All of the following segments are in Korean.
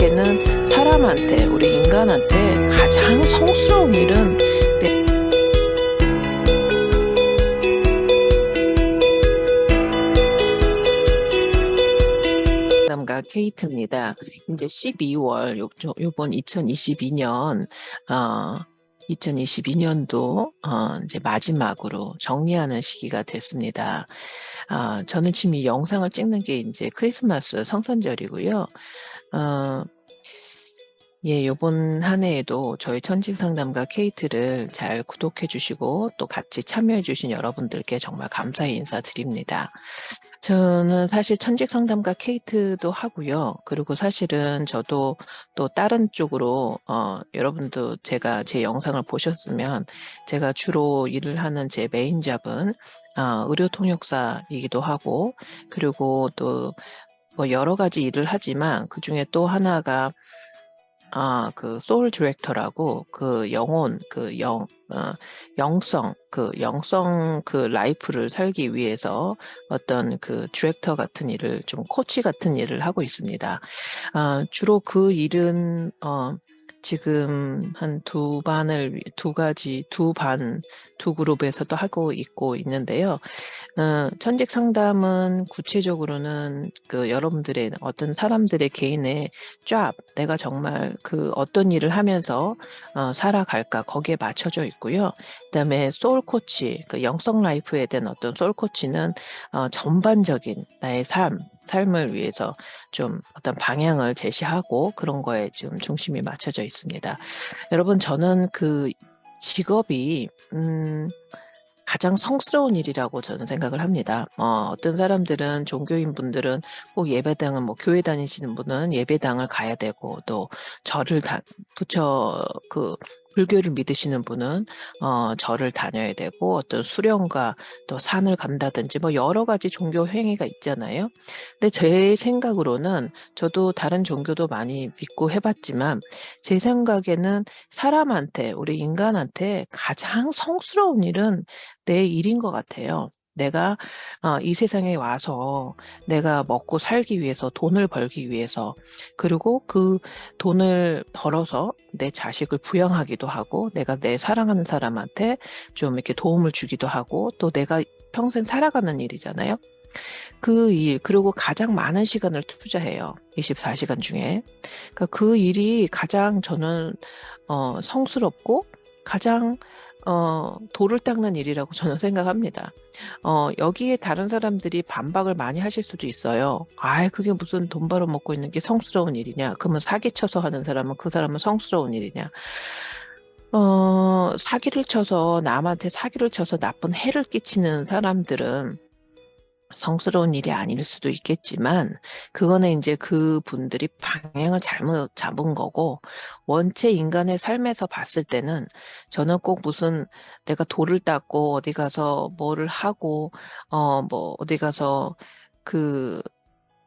생각에는 사람한테, 우리 인간한테 가장 성스러운 일은 내 담가 케이트입니다. 이제 12월, 요, 저- 요번 2022년, 어, 2022년도, 어, 이제 마지막으로 정리하는 시기가 됐습니다. 아, 저는 지금 이 영상을 찍는 게 이제 크리스마스 성탄절이고요. 어, 예, 요번 한 해에도 저희 천직 상담가 케이트를 잘 구독해 주시고 또 같이 참여해 주신 여러분들께 정말 감사의 인사 드립니다. 저는 사실 천직 상담가 케이트도 하고요. 그리고 사실은 저도 또 다른 쪽으로 어, 여러분도 제가 제 영상을 보셨으면 제가 주로 일을 하는 제 메인 잡은 어, 의료 통역사이기도 하고 그리고 또 뭐 여러 가지 일을 하지만 그 중에 또 하나가 아, 그 소울 디렉터라고 그 영혼 그 영, 어, 영성 그 영성 그 라이프를 살기 위해서 어떤 그 디렉터 같은 일을 좀 코치 같은 일을 하고 있습니다. 아, 주로 그 일은 어, 지금 한 두 반을 위- 두 가지 두 반 두 그룹에서 도 하고 있고 있는데요. 어, 천직 상담은 구체적으로는 그 여러분들의 어떤 사람들의 개인의 쫙 내가 정말 그 어떤 일을 하면서 어, 살아갈까 거기에 맞춰져 있고요. 그다음에 소울 코치, 그 영성 라이프에 대한 어떤 소울 코치는 어, 전반적인 나의 삶, 삶을 위해서 좀 어떤 방향을 제시하고 그런 거에 지금 중심이 맞춰져 있습니다. 여러분 저는 그 직업이 음, 가장 성스러운 일이라고 저는 생각을 합니다. 어, 어떤 사람들은 종교인 분들은 꼭 예배당을 뭐 교회 다니시는 분은 예배당을 가야 되고 또 절을 다 부처 그 불교를 믿으시는 분은 어, 절을 다녀야 되고 어떤 수련과 또 산을 간다든지 뭐 여러 가지 종교 행위가 있잖아요. 근데 제 생각으로는 저도 다른 종교도 많이 믿고 해봤지만 제 생각에는 사람한테 우리 인간한테 가장 성스러운 일은 내 일인 것 같아요. 내가 어, 이 세상에 와서 내가 먹고 살기 위해서 돈을 벌기 위해서 그리고 그 돈을 벌어서 내 자식을 부양하기도 하고 내가 내 사랑하는 사람한테 좀 이렇게 도움을 주기도 하고 또 내가 평생 살아가는 일이잖아요. 그 일, 그리고 가장 많은 시간을 투자해요. 24시간 중에. 그러니까 그 일이 가장 저는 어, 성스럽고 가장 어, 돌을 닦는 일이라고 저는 생각합니다. 어, 여기에 다른 사람들이 반박을 많이 하실 수도 있어요. 아, 그게 무슨 돈 벌어 먹고 있는 게 성스러운 일이냐? 그러면 사기쳐서 하는 사람은 그 사람은 성스러운 일이냐? 어, 사기를 쳐서 남한테 사기를 쳐서 나쁜 해를 끼치는 사람들은 성스러운 일이 아닐 수도 있겠지만 그거는 이제 그분들이 방향을 잘못 잡은 거고 원체 인간의 삶에서 봤을 때는 저는 꼭 무슨 내가 돌을 닦고 어디 가서 뭐를 하고 어 뭐 어디 가서 그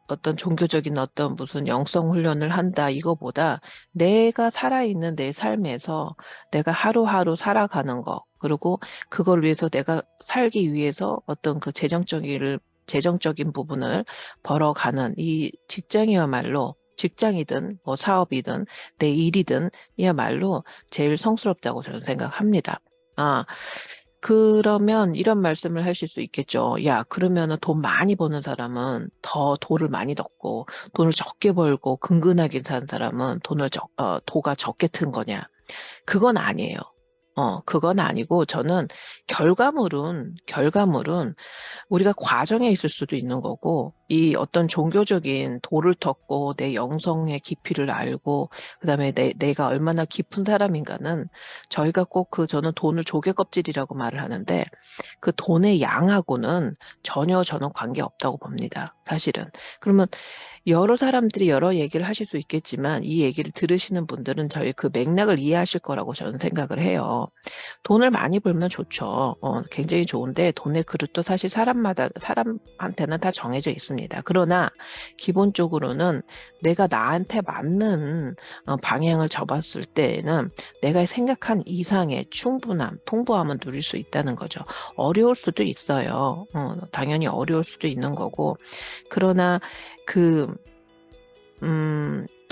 어떤 종교적인 어떤 무슨 영성 훈련을 한다 이거보다 내가 살아있는 내 삶에서 내가 하루하루 살아가는 거 그리고 그걸 위해서 내가 살기 위해서 어떤 그 재정적인 재정적인 부분을 벌어가는 이 직장이야말로 직장이든 뭐 사업이든 내 일이든 이야말로 제일 성스럽다고 저는 생각합니다. 아, 그러면 이런 말씀을 하실 수 있겠죠. 야, 그러면은 돈 많이 버는 사람은 더 도를 많이 넣고 돈을 적게 벌고 근근하게 산 사람은 돈을 적, 어, 도가 적게 튼 거냐? 그건 아니에요. 어, 그건 아니고 저는 결과물은, 결과물은 우리가 과정에 있을 수도 있는 거고, 이 어떤 종교적인 도를 텄고 내 영성의 깊이를 알고, 그 다음에 내, 내가 얼마나 깊은 사람인가는 저희가 꼭 그 저는 돈을 조개 껍질이라고 말을 하는데, 그 돈의 양하고는 전혀 저는 관계 없다고 봅니다. 사실은. 그러면 여러 사람들이 여러 얘기를 하실 수 있겠지만 이 얘기를 들으시는 분들은 저희 그 맥락을 이해하실 거라고 저는 생각을 해요. 돈을 많이 벌면 좋죠. 어, 굉장히 좋은데 돈의 그릇도 사실 사람마다 사람한테는 다 정해져 있습니다. 그러나 기본적으로는 내가 나한테 맞는 어, 방향을 접었을 때에는 내가 생각한 이상의 충분함, 풍부함은 누릴 수 있다는 거죠. 어려울 수도 있어요. 어, 당연히 어려울 수도 있는 거고 그러나 그, 음,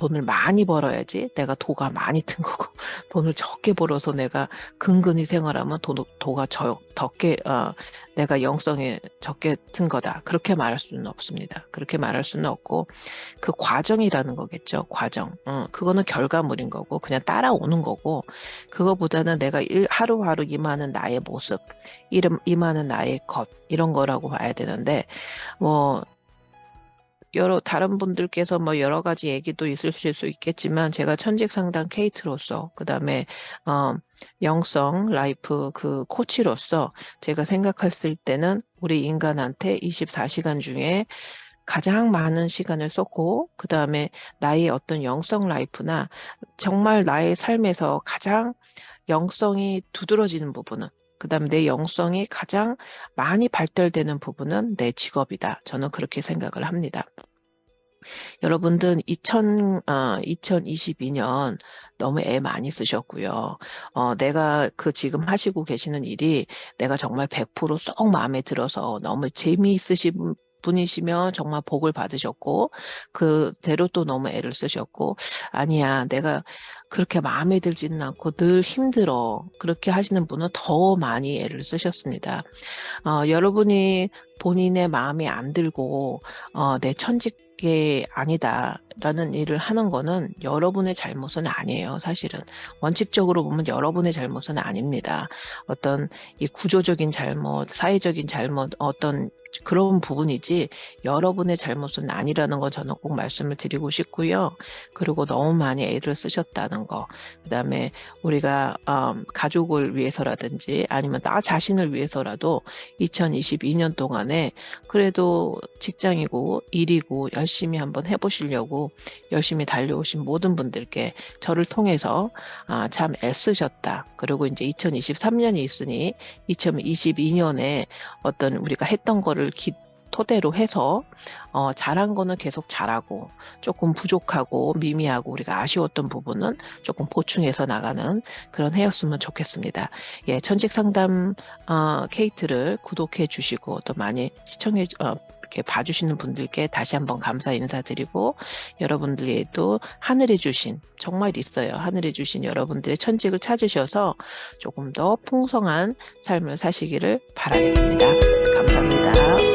돈을 많이 벌어야지 내가 도가 많이 튼 거고 돈을 적게 벌어서 내가 근근히 생활하면 도, 도가 저, 적게 어, 내가 영성에 적게 튼 거다. 그렇게 말할 수는 없습니다. 그렇게 말할 수는 없고 그 과정이라는 거겠죠 과정. 어, 그거는 결과물인 거고 그냥 따라오는 거고 그거보다는 내가 일, 하루하루 임하는 나의 모습 이름 임하는 나의 것 이런 거라고 봐야 되는데 뭐 여러 다른 분들께서 뭐 여러 가지 얘기도 있으실 수 있겠지만 제가 천직 상담 케이트로서 그다음에 어 영성 라이프 그 코치로서 제가 생각했을 때는 우리 인간한테 24시간 중에 가장 많은 시간을 썼고 그다음에 나의 어떤 영성 라이프나 정말 나의 삶에서 가장 영성이 두드러지는 부분은 그 다음에 내 영성이 가장 많이 발달되는 부분은 내 직업이다. 저는 그렇게 생각을 합니다. 여러분들 2000, 어, 2022년 너무 애 많이 쓰셨고요. 어, 내가 그 지금 하시고 계시는 일이 내가 정말 100%쏙 마음에 들어서 너무 재미있으신 분이시면 정말 복을 받으셨고 그대로 또 너무 애를 쓰셨고 아니야 내가 그렇게 마음에 들지는 않고 늘 힘들어 그렇게 하시는 분은 더 많이 애를 쓰셨습니다. 어, 여러분이 본인의 마음에 안 들고 어, 내 천직 게 아니다 라는 일을 하는 거는 여러분의 잘못은 아니에요. 사실은 원칙적으로 보면 여러분의 잘못은 아닙니다. 어떤 이 구조적인 잘못, 사회적인 잘못, 어떤 그런 부분이지 여러분의 잘못은 아니라는 거 저는 꼭 말씀을 드리고 싶고요. 그리고 너무 많이 애를 쓰셨다는 거. 그다음에 우리가 음, 가족을 위해서라든지 아니면 나 자신을 위해서라도 2022년 동안에 그래도 직장이고 일이고 열심히 한번 해보시려고 열심히 달려오신 모든 분들께 저를 통해서 아, 참 애쓰셨다. 그리고 이제 2023년이 있으니 2022년에 어떤 우리가 했던 거를 기, 토대로 해서 어, 잘한 거는 계속 잘하고 조금 부족하고 미미하고 우리가 아쉬웠던 부분은 조금 보충해서 나가는 그런 해였으면 좋겠습니다. 예, 천직 상담 어, 케이트를 구독해 주시고 또 많이 시청해 어, 이렇게 봐주시는 분들께 다시 한번 감사 인사드리고 여러분들이 또 하늘에 주신 정말 있어요. 하늘에 주신 여러분들의 천직을 찾으셔서 조금 더 풍성한 삶을 사시기를 바라겠습니다.